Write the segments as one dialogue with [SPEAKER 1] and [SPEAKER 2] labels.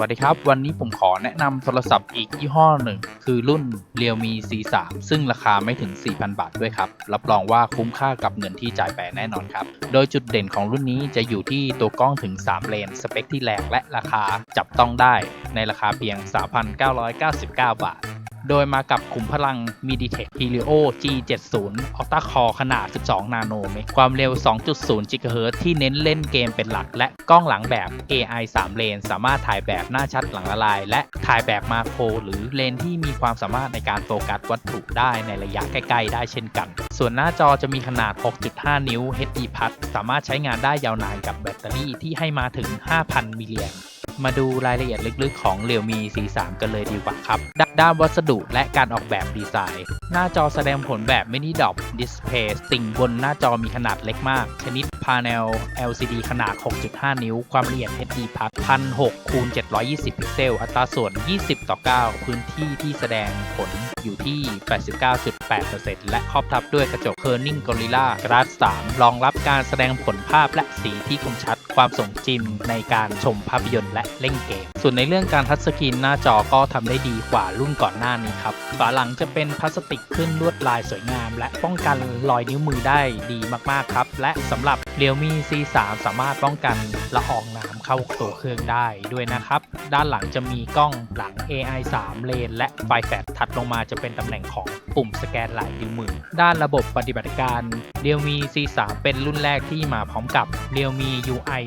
[SPEAKER 1] วัสดีครับ วันนี้ผมขอแนะนำโทรศัพท์อีกยี่ห้อหนึ่ง คือรุ่น Realme C3 ซึ่งราคาไม่ถึง 4,000 บาทด้วยครับ รับรองว่าคุ้มค่ากับเงินที่จ่ายไปแน่นอนครับ โดยจุดเด่นของรุ่นนี้จะอยู่ที่ตัวกล้องถึง 3 เลน สเปคที่แรงและราคาจับต้องได้ ในราคาเพียง 3,999 บาท โดยมากับขุมพลัง MediTek Helio G70 Octa Core ขนาด 12 นาโนเมตร ความเร็ว 2.0 GHz ที่เน้นเล่นเกมเป็นหลัก และกล้องหลังแบบ AI 3 เลน สามารถถ่ายแบบหน้าชัดหลังละลาย และถ่ายแบบมาโคร หรือเลนที่มีความสามารถในการโฟกัสวัตถุได้ในระยะใกล้ๆ ได้เช่นกัน ส่วนหน้าจอจะมีขนาด 6.5 นิ้ว HD Plus สามารถใช้งานได้ยาวนานกับแบตเตอรี่ที่ให้มาถึง 5,000 มิลลิแอมป์ มาดูรายละเอียดลึกๆของ Realme C3 กันเลยดีกว่าครับดด้านวัสดุและการออกแบบดีไซน์ หน้าจอแสดงผลแบบ Mini Dot Display ติ่งบนหน้าจอมีขนาดเล็กมาก ชนิด Panel LCD ขนาด 6.5 นิ้ว ความละเอียด HD 1006คูณ720 พิกเซล อัตราส่วน 20 ต่อ 9 พื้นที่ที่แสดงผลอยู่ที่ 89.8%และครอบทับด้วยกระจก Corning Gorilla Glass 3 รองรับการแสดงผลภาพและสีที่คมชัด ความสมจริงในการชมภาพยนตร์และเล่นเกม ส่วนในเรื่องการทัชสกรีนหน้าจอก็ทำได้ดีกว่ารุ่นก่อนหน้านี้ครับ ฝาหลังจะเป็นพลาสติกขึ้นลวดลายสวยงาม และป้องกันรอยนิ้วมือได้ดีมากๆครับ และสำหรับ Realme C3 สามารถป้องกันละอองน้ำเข้าตัวเครื่องได้ด้วยนะครับ ด้านหลังจะมีกล้องหลัง AI 3 เลน และไฟแฟลชถัดลงมาจะเป็นตำแหน่งของปุ่มสแกนลายนิ้วมือ ด้านระบบปฏิบัติการ Realme C3 เป็นรุ่นแรกที่มาพร้อมกับ Realme UI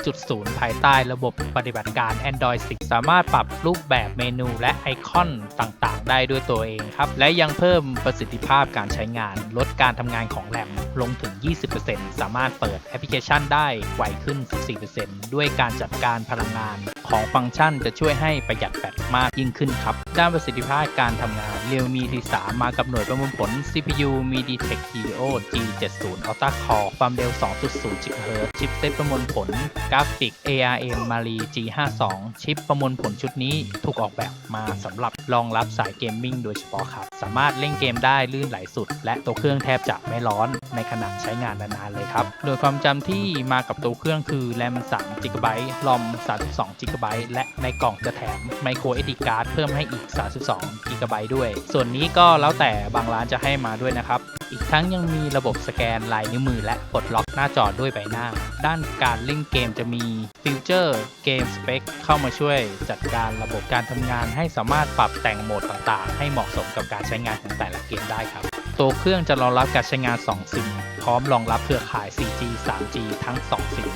[SPEAKER 1] 1.0 ภายใต้ระบบปฏิบัติการ Android 10 สามารถปรับรูปแบบเมนูและไอคอนต่างๆ ได้ด้วยตัวเองครับ และยังเพิ่มประสิทธิภาพการใช้งานลดการทำงานของแรม ลงถึง 20%สามารถเปิดแอปพลิเคชันได้ไวขึ้น 14%ด้วยการจัดการพลังงาน ของฟังก์ชันจะช่วยให้ประหยัดแบตมากยิ่งขึ้นครับ ด้านประสิทธิภาพการทำงาน Realme T3 มากับหน่วยประมวลผล CPU MediaTek Helio G70 Octa Core ความเร็ว 2.0 GHz ชิปเซตประมวลผล กราฟิก ARM Mali G52 ชิปประมวลผลชุดนี้ถูกออกแบบมาสำหรับรองรับสายเกมมิ่งโดยเฉพาะครับ สามารถเล่นเกมได้ลื่นไหลสุด และตัวเครื่องแทบจะไม่ร้อนในขณะใช้งานนานๆเลยครับ โดยความจำที่มากับตัวเครื่องคือ RAM 3 GB ROM 32 GB และในกล่องจะแถม Micro SD Card เพิ่มให้อีก 32 GB ด้วย ส่วนนี้ก็แล้วแต่บางร้านจะให้มาด้วยนะครับ อีกทั้งยังมีระบบสแกนลายนิ้วมือและปลดล็อกหน้าจอด้วยใบหน้า ด้านการเล่นเกมจะมีฟิวเจอร์เกมสเปคเข้ามาช่วยจัดการระบบการทำงานให้สามารถปรับแต่งโหมดต่างๆ ให้เหมาะสมกับการใช้งานของแต่ละเกมได้ครับ ตัวเครื่องจะรองรับการใช้งาน 2 ซิม พร้อมรองรับเครือข่าย 4G 3G ทั้ง2ซิม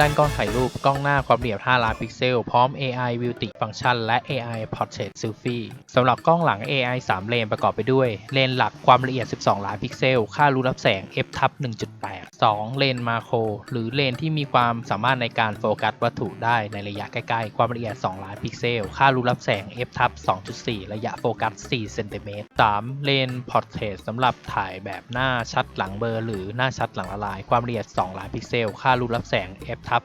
[SPEAKER 1] ด้านกล้องถ่ายรูปกล้องหน้าความละเอียด 5 ล้านพิกเซล พร้อม AI Beauty Function และ AI Portrait Selfie สำหรับกล้องหลัง AI 3 เลนประกอบไปด้วย เลนหลักความละเอียด 12 ล้านพิกเซล ค่ารูรับแสง f ทับ1.8 2 เลนมาโคร หรือเลนที่มีความสามารถในการโฟกัสวัตถุได้ในระยะใกล้ๆ ความละเอียด 2 ล้านพิกเซล ค่ารูรับแสง f ทับ2.4 ระยะโฟกัส 4 เซนติเมตร 3 เลน Portrait สำหรับถ่ายแบบหน้าชัดหลังเบลอหรือหน้าชัดหลังละลาย ความละเอียด 2 ล้านพิกเซล ค่ารูปรับแสง f ทับ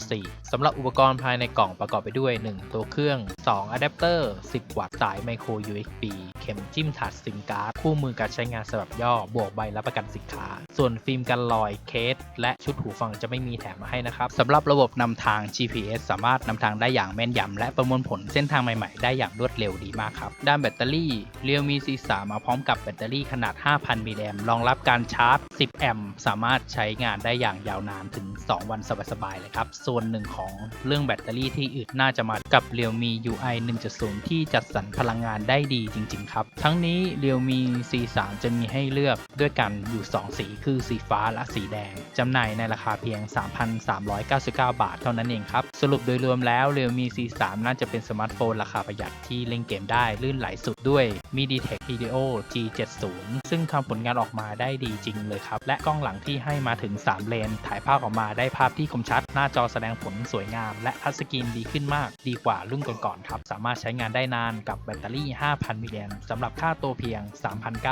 [SPEAKER 1] 2.4 สำหรับอุปกรณ์ภายในกล่องประกอบไปด้วย 1 ตัวเครื่อง 2อะแดปเตอร์ 10 วัตต์ สายไมโคร USB ข็มจิ้มถัดซิมการ์ดคู่มือการใช้งานสำหรับย่อบวกใบรับประกันสินค้า ส่วนฟิล์มกันรอยเคส และชุดหูฟังจะไม่มีแถมมาให้นะครับสำหรับระบบนำทาง GPS สามารถนำทางได้อย่างแม่นยำและประมวลผลเส้นทางใหม่ๆ ได้อย่างรวดเร็วดีมากครับ ด้านแบตเตอรี่ Realme C3 มาพร้อมกับแบตเตอรี่ขนาด 5,000 มิลลิแอมป์รองรับการชาร์จ 10 แอมป์สามารถใช้งานได้อย่างยาวนานถึง 2 วันสบายๆเลยครับ ส่วนหนึ่งของเรื่องแบตเตอรี่ที่อึดน่าจะมากับ Realme UI 1.0 ที่จัดสรรพลังงานได้ดีจริงๆครับทั้งนี้ Realme C3 จะมีให้เลือกด้วยกันอยู่ 2 สีคือสีฟ้าและสีแดงจำหน่ายในราคาเพียง 3,399 บาทเท่านั้นเองครับ สรุปโดยรวมแล้ว Realme C3 น่าจะเป็นสมาร์ทโฟนราคาประหยัดที่เล่นเกมได้ลื่นไหลสุดด้วย MediaTek Helio G70 ซึ่งทำผลงานออกมาได้ดีจริงเลยครับ และกล้องหลังที่ให้มาถึง 3 เลน ถ่ายภาพออกมาได้ภาพที่คมชัด หน้าจอแสดงผลสวยงาม และทัชสกรีนดีขึ้นมาก ดีกว่ารุ่นก่อนๆครับ สามารถใช้งานได้นานกับแบตเตอรี่ 5,000 มิลลิแอมป์สำหรับค่าตัวเพียง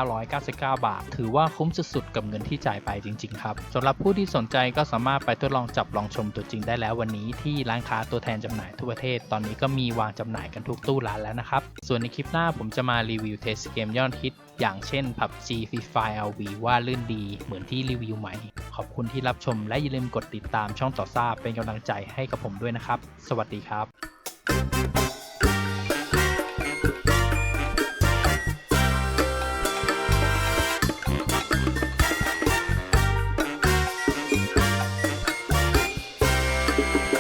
[SPEAKER 1] 3,999 บาท ถือว่าคุ้มสุดๆ กับเงินที่จ่ายไปจริงๆ ครับสำหรับผู้ที่สนใจก็สามารถไปทดลองจับลองชมตัวจริงได้แล้ววันนี้ที่ร้านค้าตัวแทนจำหน่ายทั่วประเทศ ตอนนี้ก็มีวางจำหน่ายกันทุกตู้ร้านแล้วนะครับ ส่วนในคลิปหน้าผมจะมารีวิวเทสเกมยอดฮิตอย่างเช่น PUBG Free Fire LV ว่าลื่นดีเหมือนที่รีวิวใหม่ ขอบคุณที่รับชมและอย่าลืมกดติดตามช่องต่อซ่าเป็นกำลังใจให้กับผมด้วยนะครับ สวัสดีครับ thank you